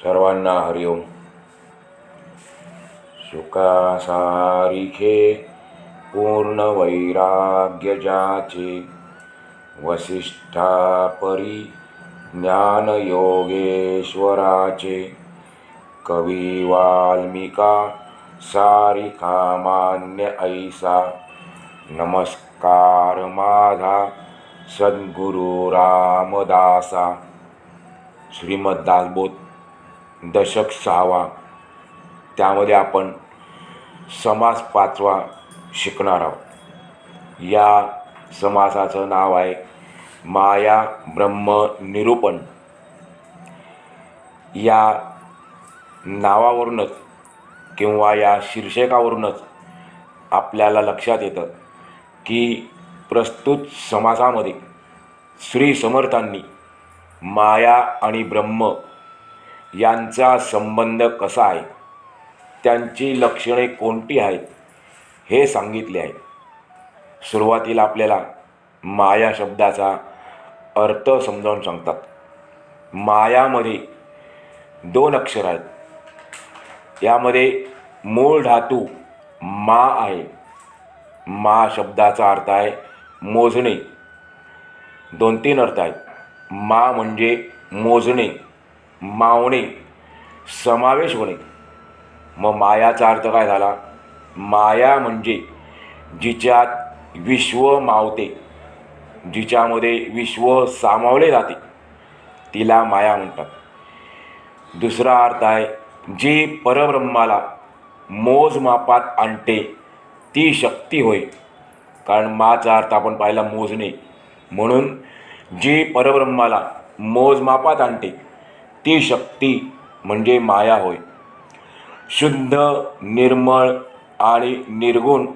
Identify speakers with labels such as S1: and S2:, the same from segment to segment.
S1: सर्वांना हरिओम सुखासारिखे पूर्ण वैराग्यजाचे वसिष्ठापरी ज्ञानयोगेश्वराचे कवी वाल्मिका सारिका मान्य ऐसा. नमस्कार माझा सद्गुरु रामदासा. श्रीमद्दासबोध दशक सहावा. त्यामध्ये आपण समास पाचवा शिकणार आहोत. या समासाचं नाव आहे माया ब्रह्म निरूपण. या नावावरूनच किंवा या शीर्षकावरूनच आपल्याला लक्षात येतं की प्रस्तुत समासामध्ये श्री समर्थांनी माया आणि ब्रह्म यांचा संबंध कसा आहे? त्यांची लक्षणे कोणती आहेत? हे सांगितले आहे. सुरुवातीला आपल्याला माया शब्दाचा अर्थ समजावून सांगतात. मायामध्ये दोन अक्षर आहेत. यामध्ये मूळ धातू मा आहे. मा शब्दाचा अर्थ आहे मोजणे. दोन तीन अर्थ आहेत. मा म्हणजे मोजणे. मावणे समावेश होणे. मग मायाचा अर्थ काय झाला? माया म्हणजे जिच्यात विश्व मावते जिच्यामध्ये विश्व सामावले जाते तिला माया म्हणतात. दुसरा अर्थ आहे जी परब्रह्माला मोजमापात आणते ती शक्ती होय. कारण माचा अर्थ आपण पाहिला मोजणे. म्हणून जी परब्रह्माला मोजमापात आणते ती शक्ती म्हणजे माया होय. शुद्ध निर्मळ आणि निर्गुण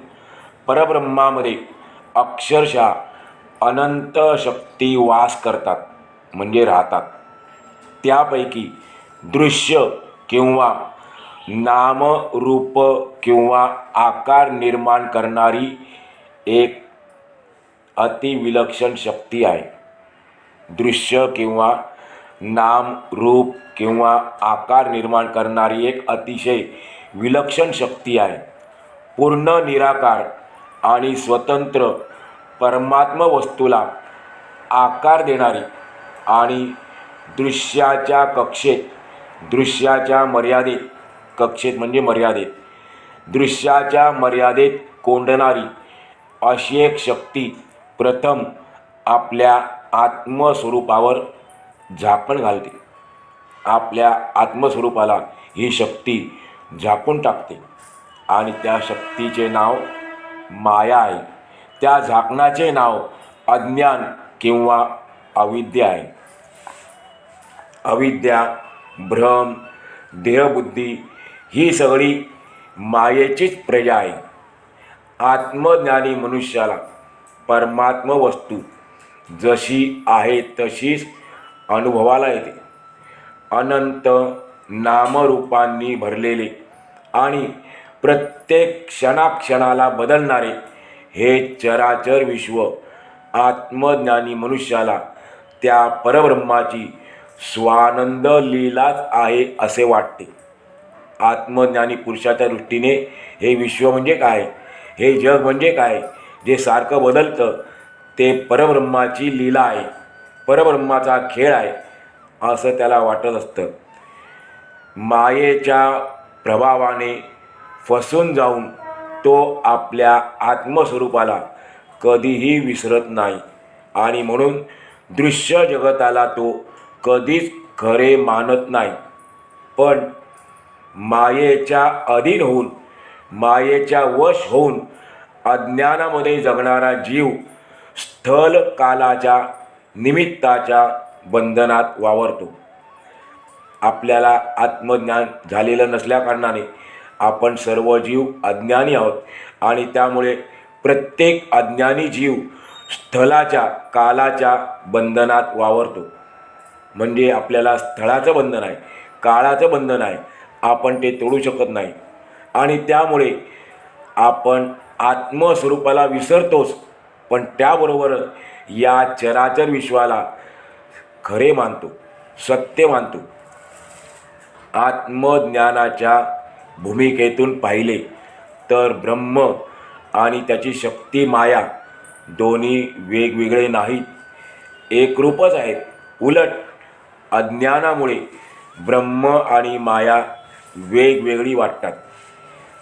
S1: परब्रह्मामध्ये अक्षरशः अनंत शक्ती वास करतात म्हणजे राहतात. त्यापैकी दृश्य किंवा नामरूप किंवा आकार निर्माण करणारी एक अतिविलक्षण शक्ती आहे. दृश्य किंवा नाम रूप किंवा आकार निर्माण करणारी एक अतिशय विलक्षण शक्ती आहे. पूर्ण निराकार आणि स्वतंत्र परमात्म वस्तूला आकार देणारी आणि दृश्याच्या कक्षेत दृश्याच्या मर्यादेत कक्षेत म्हणजे मर्यादेत दृश्याच्या मर्यादेत कोंडणारी अशी एक शक्ती प्रथम आपल्या आत्मस्वरूपावर झाकण घालते. आपल्या आत्मस्वरूपाला ही शक्ती झाकून टाकते. आणि त्या शक्तीचे नाव माया आहे. त्या झाकणाचे नाव अज्ञान किंवा अविद्या आहे. अविद्या भ्रम देहबुद्धी ही सगळी मायेचीच प्रजा आहे. आत्मज्ञानी मनुष्याला परमात्म वस्तू जशी आहे तशीच अनुभवाला येते. अनंत नामरूपांनी भरलेले आणि प्रत्येक क्षणाक्षणाला बदलणारे हे चराचर विश्व आत्मज्ञानी मनुष्याला त्या परब्रह्माची स्वानंद लीलाच आहे असे वाटते. आत्मज्ञानी पुरुषाच्या दृष्टीने हे विश्व म्हणजे काय? हे जग म्हणजे काय? जे सारखं बदलतं ते परब्रह्माची लीला आहे. परब्रह्माचा खेळ आहे. असं त्याला वाटत असतं. मायेच्या प्रभावाने फसून जाऊन तो आपल्या आत्मस्वरूपाला कधीही विसरत नाही. आणि म्हणून दृश्य जगताला तो कधीच खरे मानत नाही. पण मायेच्या अधीन होऊन मायेच्या वश होऊन अज्ञानामध्ये जगणारा जीव स्थल कालाच्या निमित्ताच्या बंधनात वावरतो. आपल्याला आत्मज्ञान झालेलं नसल्याकारणाने आपण सर्व जीव अज्ञानी आहोत आणि त्यामुळे प्रत्येक अज्ञानी जीव स्थलाच्या कालाच्या बंधनात वावरतो. म्हणजे आपल्याला स्थळाचं बंधन आहे काळाचं बंधन आहे आपण ते तोडू शकत नाही. आणि त्यामुळे आपण आत्मस्वरूपाला विसरतोच. पण त्याबरोबरच या चराचर विश्वाला खरे मानतो सत्य मानतो. आत्मज्ञानाच्या भूमिकेतून पाहिले तर ब्रह्म आणि त्याची शक्ती माया दोन्ही वेगवेगळे नाहीत. एकरूपच आहेत. उलट अज्ञानामुळे ब्रह्म आणि माया वेगवेगळी वाटतात.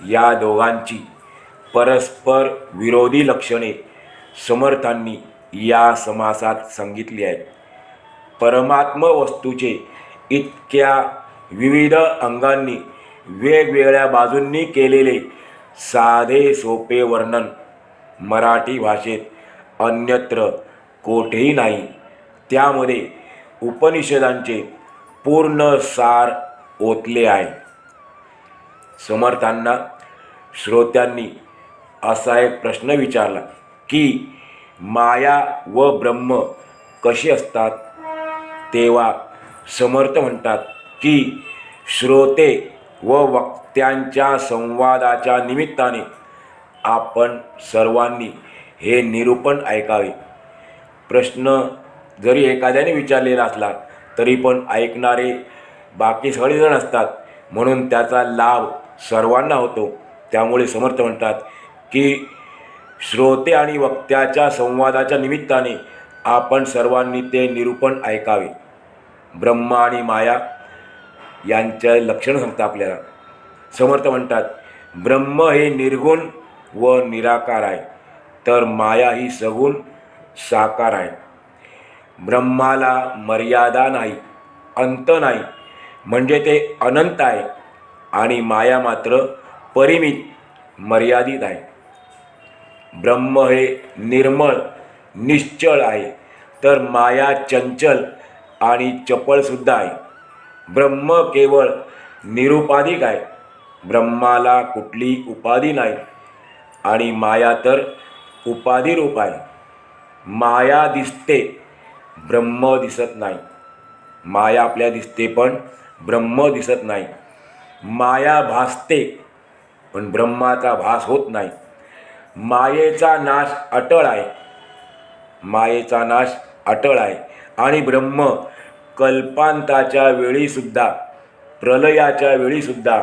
S1: या दोघांची परस्पर विरोधी लक्षणे समर्थांनी या समासात सांगितली आहेत परमात्म वस्तूचे इतक्या विविध अंगांनी वेगवेगळ्या बाजूंनी केलेले साधे सोपे वर्णन मराठी भाषेत अन्यत्र कोठेही नाही. त्यामध्ये उपनिषदांचे पूर्ण सार ओतले आहे. समर्थांना श्रोत्यांनी असा एक प्रश्न विचारला की माया व ब्रह्म कशी असतात? तेव्हा समर्थ म्हणतात की श्रोते व वक्त्यांच्या संवादाच्या निमित्ताने आपण सर्वांनी हे निरूपण ऐकावे. प्रश्न जरी एखाद्याने विचारलेला असला तरी पण ऐकणारे बाकी सगळेजण असतात. म्हणून त्याचा लाभ सर्वांना होतो. त्यामुळे समर्थ म्हणतात की श्रोते आणि वक्त्याच्या संवादाच्या निमित्ताने आपण सर्वांनी ते निरूपण ऐकावे. ब्रह्म आणि माया यांचे लक्षण सांगतं आपल्याला. समर्थ म्हणतात ब्रह्म हे निर्गुण व निराकार आहे तर माया ही सगुण साकार आहे. ब्रह्माला मर्यादा नाही अंत नाही म्हणजे ते अनंत आहे आणि माया मात्र परिमित मर्यादित आहे. ब्रह्म हे निर्मळ निश्चळ आहे. तर माया चंचल आणि चपळसुद्धा आहे. ब्रह्म केवळ निरुपाधिक आहे. ब्रह्माला कुठली उपाधी नाही. आणि माया तर उपाधिरूप आहे. माया दिसते ब्रह्म दिसत नाही. माया आपल्या दिसते पण ब्रह्म दिसत नाही. माया भासते पण ब्रह्माचा भास होत नाही. मायेचा नाश अटळ आहे. मायेचा नाश अटळ आहे. आणि ब्रह्म कल्पांताच्या वेळीसुद्धा प्रलयाच्या वेळीसुद्धा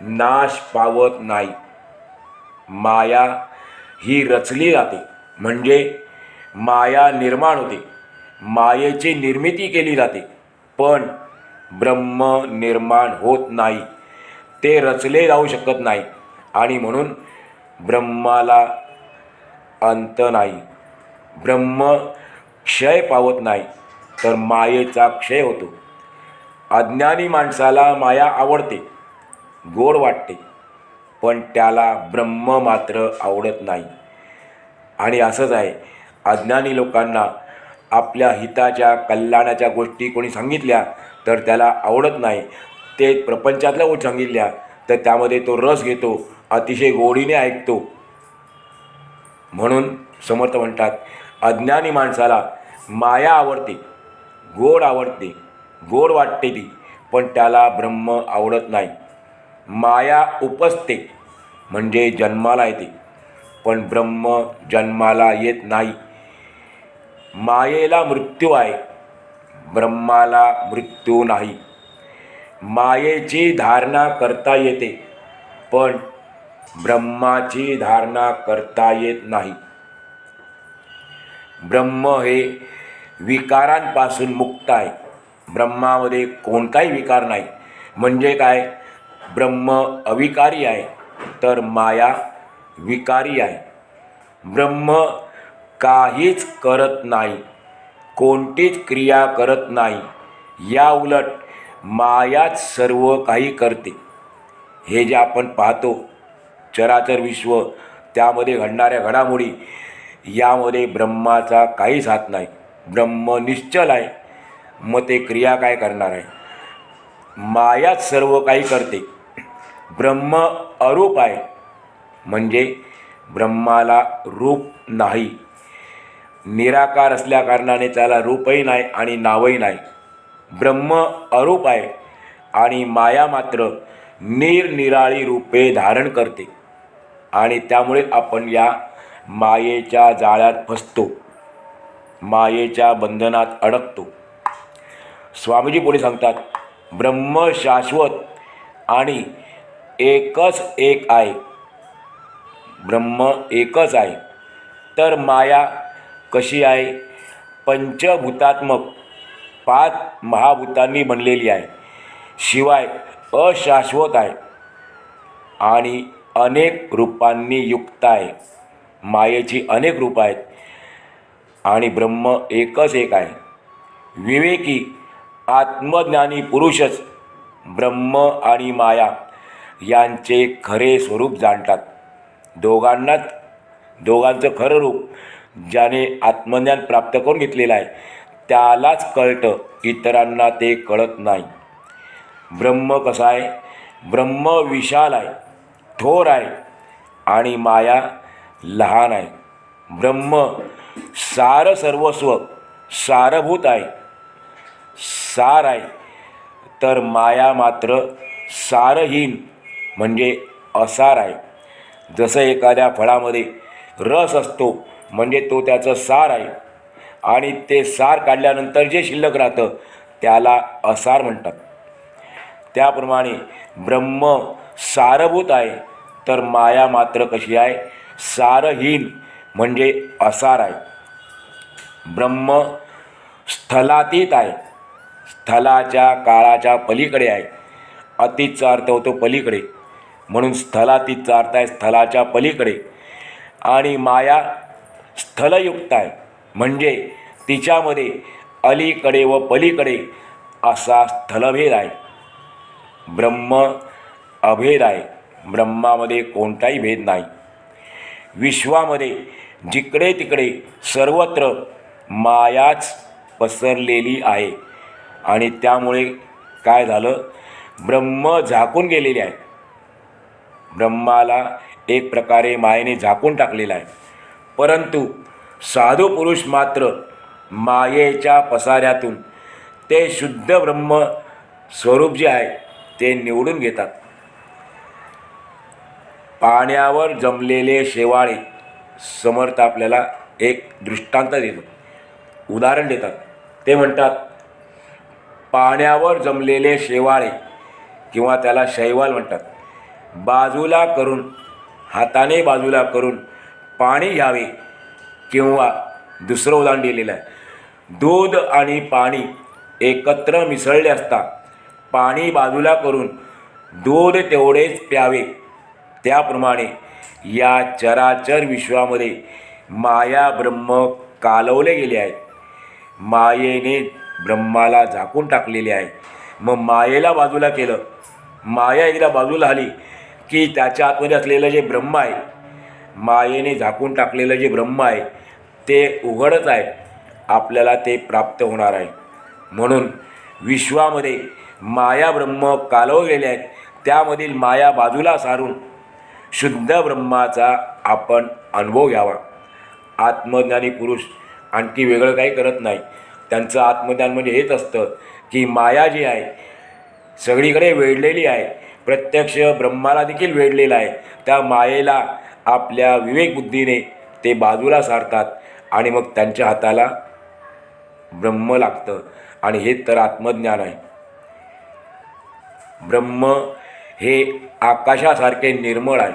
S1: नाश पावत नाही. माया ही रचली जाते. म्हणजे माया निर्माण होते. मायेची निर्मिती केली जाते. पण ब्रह्म निर्माण होत नाही. ते रचले जाऊ शकत नाही. आणि म्हणून ब्रह्माला अंत नाही. ब्रह्म क्षय पावत नाही तर मायेचा क्षय होतो. अज्ञानी माणसाला माया आवडते गोड वाटते पण त्याला ब्रह्म मात्र आवडत नाही. आणि असंच आहे अज्ञानी लोकांना आपल्या हिताच्या कल्याणाच्या गोष्टी कोणी सांगितल्या तर त्याला आवडत नाही. ते प्रपंचातल्या गोष्टी सांगितल्या तर त्यामध्ये तो रस घेतो अतिशय गोडीने ऐकतो. म्हणून समर्थ म्हणतात अज्ञानी माणसाला माया आवडते गोड आवडते गोड वाटते ती पण त्याला ब्रह्म आवडत नाही. माया उपसते म्हणजे जन्माला येते पण ब्रह्म जन्माला येत नाही. मायेला मृत्यू आहे ब्रह्माला मृत्यू नाही. मायेची धारणा करता येते पण ब्रह्माची धारणा करता येत नाही. ब्रह्म हे विकारांपासून मुक्त आहे. ब्रह्मामध्ये कोणताही विकार नाही. म्हणजे काय? ब्रह्म अविकारी आहे तर माया विकारी आहे. ब्रह्म काहीच करत नाही कोणतीच क्रिया करत नाही. या उलट मायाच सर्व काही करते. हे जे आपण पाहतो चराचर विश्व त्यामध्ये घडणाऱ्या घडामोडी यामध्ये ब्रह्माचा काहीच हात नाही. ब्रह्म निश्चल आहे. मग ते क्रिया काय करणार आहे? मायाच सर्व काही करते. ब्रह्म अरूप आहे. म्हणजे ब्रह्माला रूप नाही. निराकार असल्या कारणाने त्याला रूपही नाही आणि नावही नाही. ब्रह्म अरूप आहे आणि माया मात्र निरनिराळी रूपे धारण करते. आणि त्यामुळे आपण या मायेच्या जाळ्यात फसतो. मायेच्या बंधनात अडकतो. स्वामीजी पुढे सांगतात ब्रह्म शाश्वत आणि एकच एक आहे. ब्रह्म एकच आहे. तर माया कशी आहे? पंचभूतात्मक पाच महाभूतांनी बनलेली आहे. शिवाय अशाश्वत आहे. आणि अनेक रूपांनी युक्त आहे. मायेची अनेक रूप आहेत आणि ब्रह्म एकच एक आहे. विवेकी आत्मज्ञानी पुरुषच ब्रह्म आणि माया यांचे खरे स्वरूप जाणतात. दोघांनाच दोघांचं खरं रूप ज्याने आत्मज्ञान प्राप्त करून घेतलेलं आहे त्यालाच कळतं इतरांना ते कळत नाही. ब्रह्म कसा आहे? ब्रह्म विशाल आहे. थोर आहे आणि माया लहान आहे. ब्रह्म सार सर्वस्व सारभूत आहे. सार आहे. तर माया मात्र सारहीन म्हणजे असार आहे. जसं एखाद्या फळामध्ये रस असतो म्हणजे तो त्याचं सार आहे. आणि ते सार काढल्यानंतर जे शिल्लक राहतं त्याला असार म्हणतात. त्याप्रमाणे ब्रह्म सारभूत आहे. तर माया मात्र कशी आहे? सारहीन म्हणजे असार आहे. ब्रह्म स्थलातीत आहे. स्थलाच्या काळाच्या पलीकडे आहे. अतीतचा अर्थ होतो पलीकडे. म्हणून स्थलातीतचा अर्थ आहे स्थलाच्या पलीकडे. आणि माया स्थलयुक्त आहे. म्हणजे तिच्यामध्ये अलीकडे व पलीकडे असा स्थलभेद आहे. ब्रह्म अभेद आहे. ब्रह्मामध्ये कोणताही भेद नाही. विश्वामध्ये जिकडे तिकडे सर्वत्र मायाच पसरलेली आहे. आणि त्यामुळे काय झालं? ब्रह्म झाकून गेलेले आहे ब्रह्माला एक प्रकारे मायेने झाकून टाकलेला आहे. परंतु साधू पुरुष मात्र मायेच्या पसाऱ्यातून ते शुद्ध ब्रह्म स्वरूप जे आहे ते निवडून घेतात. पाण्यावर जमलेले शेवाळे समर्थ आपल्याला एक दृष्टांत देतो. उदाहरण देतात. ते म्हणतात पाण्यावर जमलेले शेवाळे किंवा त्याला शैवाल म्हणतात. बाजूला करून हाताने बाजूला करून पाणी घ्यावे किंवा दुसरं उदाहरण दिलेलं आहे. दूध आणि पाणी एकत्र मिसळले असता पाणी बाजूला करून दूध तेवढेच प्यावे त्याप्रमाणे या चराचर विश्वामध्ये माया ब्रह्म कालवले गेले आहेत. मायेने ब्रह्माला झाकून टाकलेले आहे. मग मायेला बाजूला केलं. माया एकदा बाजूला आली की त्याच्या आतमध्ये असलेलं जे ब्रह्म आहे मायेने झाकून टाकलेलं जे ब्रह्म आहे ते उघडच आहे. आपल्याला ते प्राप्त होणार आहे. म्हणून विश्वामध्ये माया ब्रह्म कालवलेले आहेत. त्यामधील माया बाजूला सारून शुद्ध ब्रह्माचा आपण अनुभव घ्यावा. आत्मज्ञानी पुरुष आणखी वेगळं काही करत नाही. त्यांचं आत्मज्ञान म्हणजे हेच असतं की माया जी आहे सगळीकडे वेढलेली आहे प्रत्यक्ष ब्रह्माला देखील वेढलेला आहे. त्या मायेला आपल्या विवेकबुद्धीने ते बाजूला सारतात आणि मग त्यांच्या हाताला ब्रह्म लागतं आणि हे तर आत्मज्ञान आहे. ब्रह्म हे आकाशासारखे निर्मळ आहे.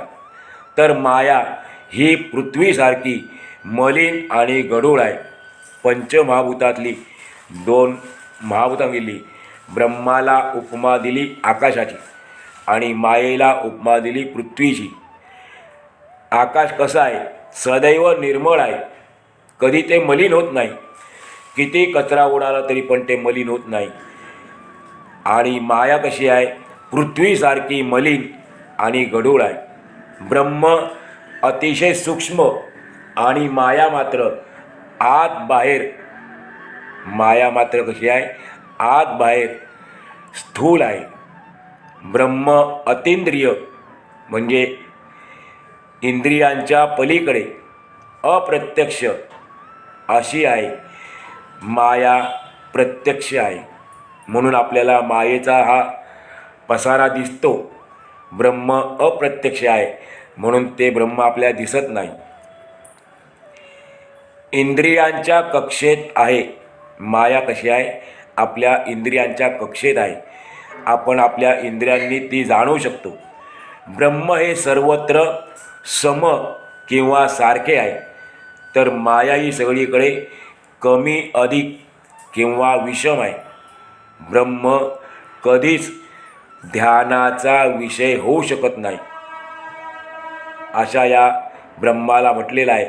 S1: तर माया ही पृथ्वीसारखी मलिन आणि गढूळ आहे. पंचमहाभूतातली दोन महाभूता गेली ब्रह्माला उपमा दिली आकाशाची आणि मायेला उपमा दिली पृथ्वीची. आकाश कसं आहे? सदैव निर्मळ आहे. कधी ते मलिन होत नाही. किती कचरा उडाला तरी पण ते मलिन होत नाही. आणि माया कशी आहे? पृथ्वीसारखी मलिन आणि गढूळ आहे. ब्रह्म अतिशय सूक्ष्म आणि माया मात्र आत बाहेर. माया मात्र कशी आहे? आत बाहेर स्थूल आहे. ब्रह्म अतिंद्रिय म्हणजे इंद्रियांच्या पलीकडे अप्रत्यक्ष अशी आहे. माया प्रत्यक्ष आहे. म्हणून आपल्याला मायेचा हा पसारा दिसतो. ब्रह्म अप्रत्यक्ष आहे म्हणून ते ब्रह्म आपल्याला दिसत नाही. इंद्रियांच्या कक्षेत आहे. माया कशी आहे? आपल्या इंद्रियांच्या कक्षेत आहे. आपण आपल्या इंद्रियांनी ती जाणू शकतो. ब्रह्म हे सर्वत्र सम किंवा सारखे आहे. तर माया ही सगळीकडे कमी अधिक किंवा विषम आहे. ब्रह्म कधीच ध्यानाचा विषय होऊ शकत नाही. अशा या ब्रह्माला म्हटलेलं आहे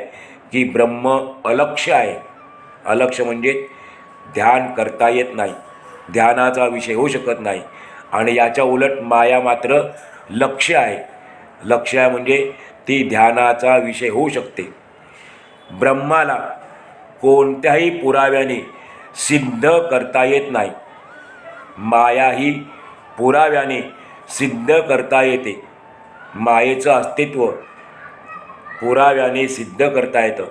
S1: की ब्रह्म अलक्ष आहे. अलक्ष म्हणजे ध्यान करता येत नाही. ध्यानाचा विषय होऊ शकत नाही. आणि याच्या उलट माया मात्र लक्ष आहे. लक्ष आहे म्हणजे ती ध्यानाचा विषय होऊ शकते. ब्रह्माला कोणत्याही पुराव्याने सिद्ध करता येत नाही. माया ही पुराव्याने सिद्ध करता येते. मायेचं अस्तित्व पुराव्याने सिद्ध करता येतं.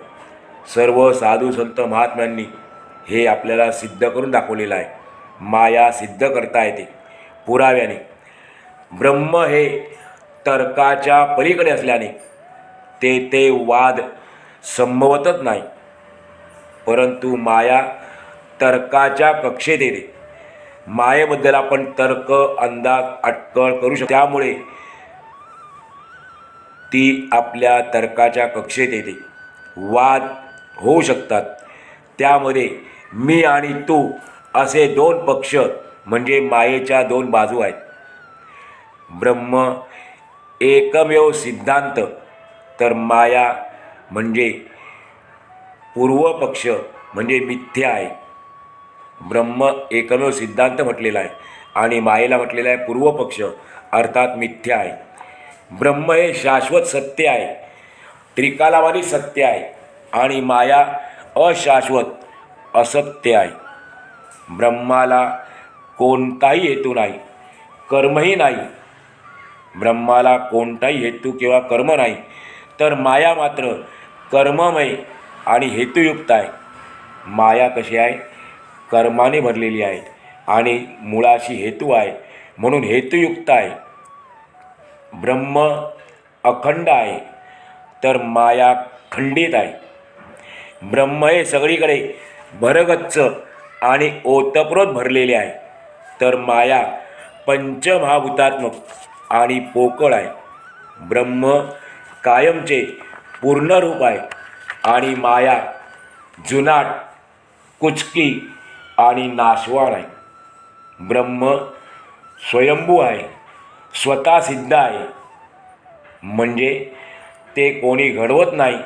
S1: सर्व साधू संत महात्म्यांनी हे आपल्याला सिद्ध करून दाखवलेलं आहे. माया सिद्ध करता येते. पुराव्याने. ब्रह्म हे तर्काच्या पलीकडे असल्याने ते ते वाद संभवतच नाही. परंतु माया तर्काच्या कक्षेत येते. मायेबद्दल आपण तर्क अंदाज अटकळ करू शकतो. त्यामुळे ती आपल्या तर्काच्या कक्षेत येते. वाद होऊ शकतात. त्यामध्ये मी आणि तू असे दोन पक्ष म्हणजे मायेच्या दोन बाजू आहेत. ब्रह्म एकमेव सिद्धांत तर माया म्हणजे पूर्व पक्ष म्हणजे मिथ्या आहे. ब्रह्म एकमेव सिद्धांत म्हटलेला आहे आणि मायेला म्हटलेला आहे पूर्वपक्ष अर्थात मिथ्या आहे. ब्रह्म हे शाश्वत सत्य आहे त्रिकालावादी सत्य आहे आणि माया अशाश्वत असत्य आहे. ब्रह्माला कोणताही हेतू नाही कर्मही नाही. ब्रह्माला कोणताही हेतू किंवा कर्म नाही तर माया मात्र कर्ममय आणि हेतुयुक्त आहे. माया कशी आहे? कर्माने भरलेली आहे आणि मुळाशी हेतू आहे. म्हणून हेतुयुक्त आहे. ब्रह्म अखंड आहे तर माया खंडित आहे. ब्रह्म हे सगळीकडे भरगच्च आणि ओतप्रोत भरलेले आहे तर माया पंचमहाभूतात्मक आणि पोकळ आहे. ब्रह्म कायमचे पूर्ण रूप आहे आणि माया जुनाट कुचकी आणि नाशवान आहे. ब्रह्म स्वयंभू आहे. स्वतः सिद्ध आहे. म्हणजे ते कोणी घडवत नाही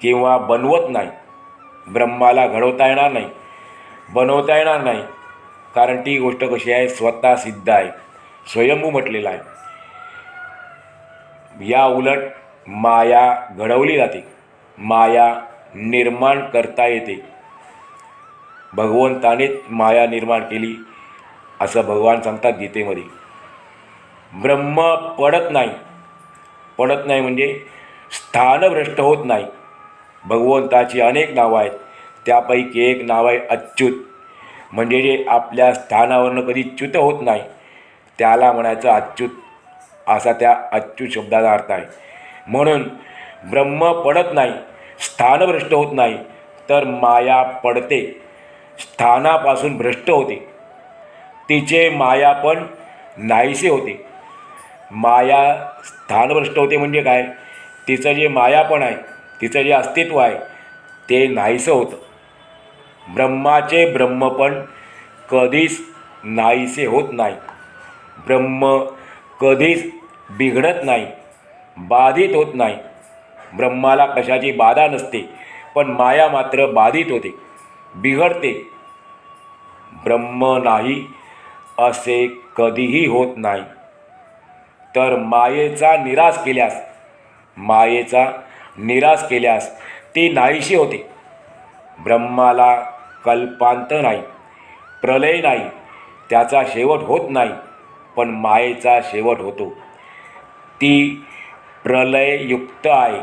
S1: किंवा बनवत नाही. ब्रह्माला घडवता येणार नाही बनवता येणार नाही. कारण ती गोष्ट कशी आहे? स्वतः सिद्ध आहे. स्वयंभू म्हटलेला आहे. या उलट माया घडवली जाते. माया निर्माण करता येते. भगवंतानेच माया निर्माण केली असं भगवान सांगतात गीतेमध्ये. ब्रह्म पडत नाही. पडत नाही म्हणजे स्थानभ्रष्ट होत नाही. भगवंताची अनेक नावं आहेत. त्यापैकी एक नाव आहे अच्युत. म्हणजे जे आपल्या स्थानावरनं कधी च्युत होत नाही त्याला म्हणायचं अच्युत. असा त्या अच्युत शब्दाचा अर्थ आहे. म्हणून ब्रह्म पडत नाही स्थानभ्रष्ट होत नाही तर माया पडते. स्थानापासून भ्रष्ट होते. तिचे माया पण नाहीसे होते. माया स्थानभ्रष्ट होते म्हणजे काय? तिचं जे मायापण आहे तिचं जे अस्तित्व आहे ते नाहीसं होतं. ब्रह्माचे ब्रह्मपण कधीच नाहीसे होत नाही. ब्रह्म कधीच बिघडत नाही बाधित होत नाही. ब्रह्माला कशाची बाधा नसते पण माया मात्र बाधित होते. बिघडते. ब्रह्म नाही असे कधीही होत नाही. तर मायेचा निराश केल्यास मायेचा निराश केल्यास ती नाहीशी होते. ब्रह्माला कल्पांत नाही प्रलय नाही त्याचा शेवट होत नाही पण मायेचा शेवट होतो. ती प्रलययुक्त आहे.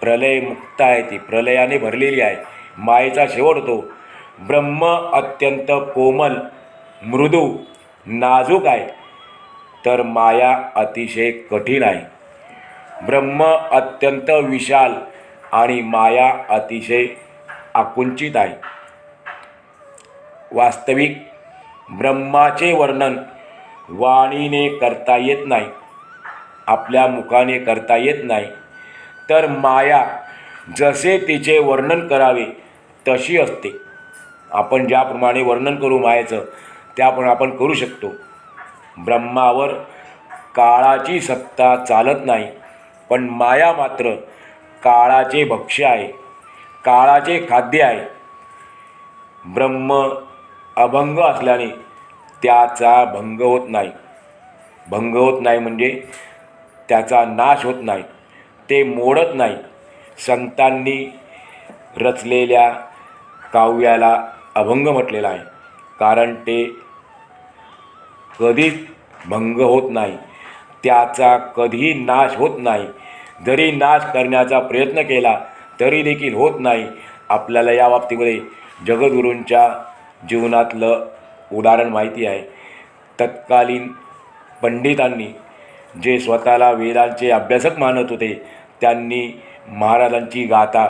S1: प्रलयमुक्त आहे ती प्रलयाने भरलेली आहे. मायेचा शेवट होतो. ब्रह्म अत्यंत कोमल मृदू नाजूक आहे. तर माया अतिशय कठीण आहे. ब्रह्म अत्यंत विशाल आणि माया अतिशय आकुंचित आहे. वास्तविक ब्रह्माचे वर्णन वाणीने करता येत नाही. आपल्या मुखाने करता येत नाही. तर माया जसे तिचे वर्णन करावे तशी असते. आपण ज्याप्रमाणे वर्णन करू मायेचं त्याप्रमाणे आपण करू शकतो. ब्रह्मावर काळाची सत्ता चालत नाही पण माया मात्र काळाचे भक्ष्य आहे काळाचे खाद्य आहे. ब्रह्म अभंग असल्याने त्याचा भंग होत नाही. भंग होत नाही म्हणजे त्याचा नाश होत नाही ते मोडत नाही. संतांनी रचलेल्या काव्याला अभंग म्हटलेला आहे. कारण ते कधीच भंग होत नाही. त्याचा कधीही नाश होत नाही. जरी नाश करण्याचा प्रयत्न केला तरी देखील होत नाही. आपल्याला या बाबतीमध्ये जगदगुरूंच्या जीवनातलं उदाहरण माहिती आहे. तत्कालीन पंडितांनी जे स्वतःला वेदांचे अभ्यासक मानत होते त्यांनी महाराजांची गाथा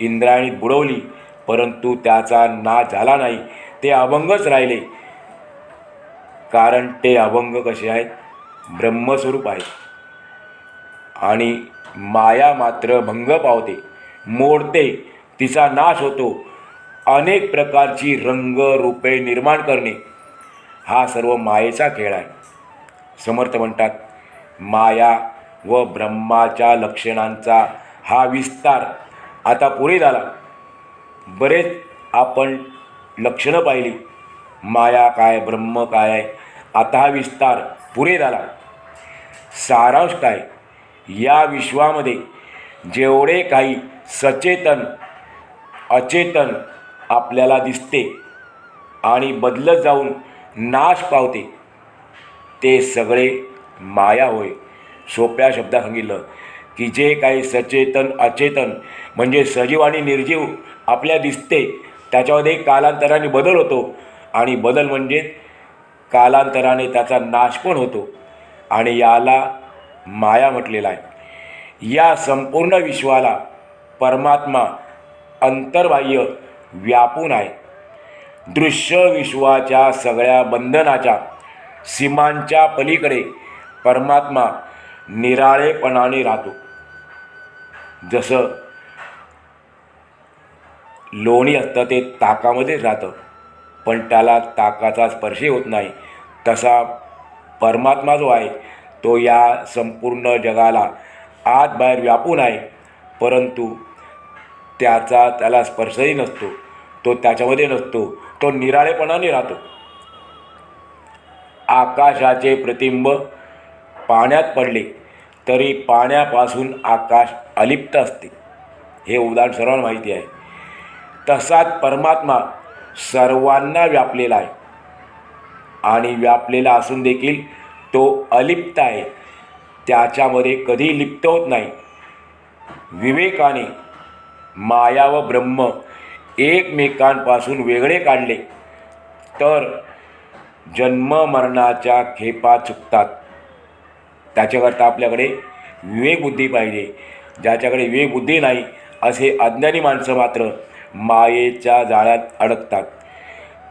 S1: इंद्रायणीत बुडवली. परंतु त्याचा नाश झाला नाही ते अभंगच राहिले. कारण ते अभंग कसे आहेत? ब्रह्मस्वरूप आहेत. आणि माया मात्र भंग पावते मोडते तिचा नाश होतो अनेक प्रकारची रंग रूपे निर्माण करणे. हा सर्व मायेचा खेळ आहे. समर्थ म्हणतात माया व ब्रह्माच्या लक्षणांचा हा विस्तार आता पुढे झाला. बरेच आपण लक्षणं पाहिली. माया काय ब्रह्म काय आहे? आता हा विस्तार पुरे झाला. सारांश काय? या विश्वामध्ये जेवढे काही सचेतन अचेतन आपल्याला दिसते आणि बदलत जाऊन नाश पावते ते सगळे माया होय. सोप्या शब्दात सांगितलं. की जे काही सचेतन अचेतन म्हणजे सजीव आणि निर्जीव आपल्या दिसते त्याच्यामध्ये कालांतराने बदल होतो. आणि बदल म्हणजे कालांतराने त्याचा नाश पण होतो. आणि याला माया म्हटलेला आहे. या संपूर्ण विश्वाला परमात्मा अंतर्बाह्य व्यापून आहे. दृश्य विश्वाच्या सगळ्या बंधनाच्या सीमांच्या पलीकडे परमात्मा निराळेपणाने राहतो. जसं लोणी असतं ते ताकामध्येच राहतं पण त्याला ताकाचा स्पर्शही होत नाही. तसा परमात्मा जो आहे तो या संपूर्ण जगाला आत बाहेर व्यापून आहे. परंतु त्याचा त्याला स्पर्शही नसतो. तो त्याच्यामध्ये नसतो. तो निराळेपणाने राहतो. आकाशाचे प्रतिंब पाण्यात पडले. तरी पाण्यापासून आकाश अलिप्त असते. हे उदाहरण सर्वांना माहिती आहे. तसाच परमात्मा सर्वांना व्यापलेला आहे. आणि व्यापलेला असून देखील तो अलिप्त आहे. त्याच्यामध्ये कधी लिप्त होत नाही. विवेकाने माया व ब्रह्म एकमेकांपासून वेगळे काढले. तर जन्म मरणाच्या खेपा चुकतात. त्याच्याकरता आपल्याकडे विवेकबुद्धी पाहिजे. ज्याच्याकडे विवेकबुद्धी नाही असे अज्ञानी माणसं मात्र मायेच्या जाळ्यात अडकतात.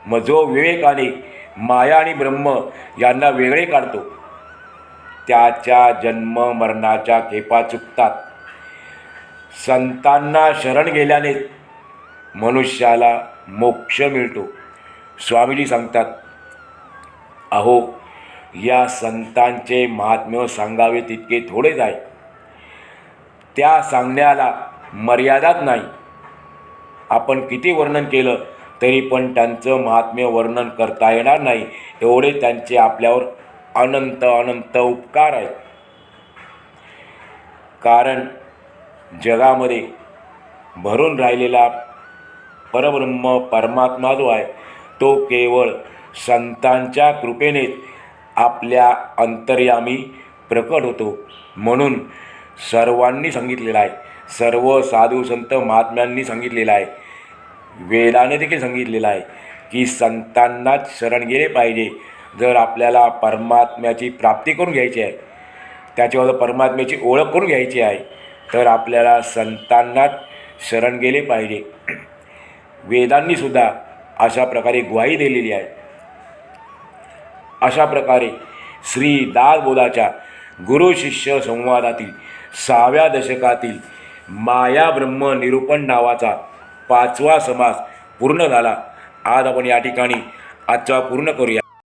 S1: मग जो विवेकाने माया आणि ब्रह्म यांना वेगळे काढतो त्याच्या जन्म मरणाच्या खेपा चुकतात. संतांना शरण गेल्याने मनुष्याला मोक्ष मिळतो. स्वामीजी सांगतात अहो या संतांचे महात्म्य सांगावे तितके थोडेच आहे त्या सांगण्याला मर्यादाच नाही. आपण किती वर्णन केलं तरी पण त्यांचं महात्म्य वर्णन करता येणार नाही. एवढे त्यांचे आपल्यावर अनंत अनंत उपकार आहेत. कारण जगामध्ये भरून राहिलेला परब्रह्म परमात्मा जो आहे तो केवळ संतांच्या कृपेनेच आपल्या अंतर्यामी प्रकट होतो. म्हणून सर्वांनी सांगितलेलं आहे. सर्व साधू संत महात्म्यांनी सांगितलेलं आहे. वेदाने देखील सांगितलेलं आहे की संतांनाच शरण गेले पाहिजे. जर आपल्याला परमात्म्याची प्राप्ती करून घ्यायची आहे त्याच्यावर परमात्म्याची ओळख करून घ्यायची आहे तर आपल्याला संतांनाच शरण गेले पाहिजे. वेदांनीसुद्धा अशा प्रकारे ग्वाही दिलेली आहे. अशा प्रकारे श्री दासबोधाच्या गुरु शिष्य संवादातील सहाव्या दशकातील माया ब्रह्म निरूपण नावाचा पाचवा समास पूर्ण झाला. आज आपण या ठिकाणी आजचा पूर्ण करूया.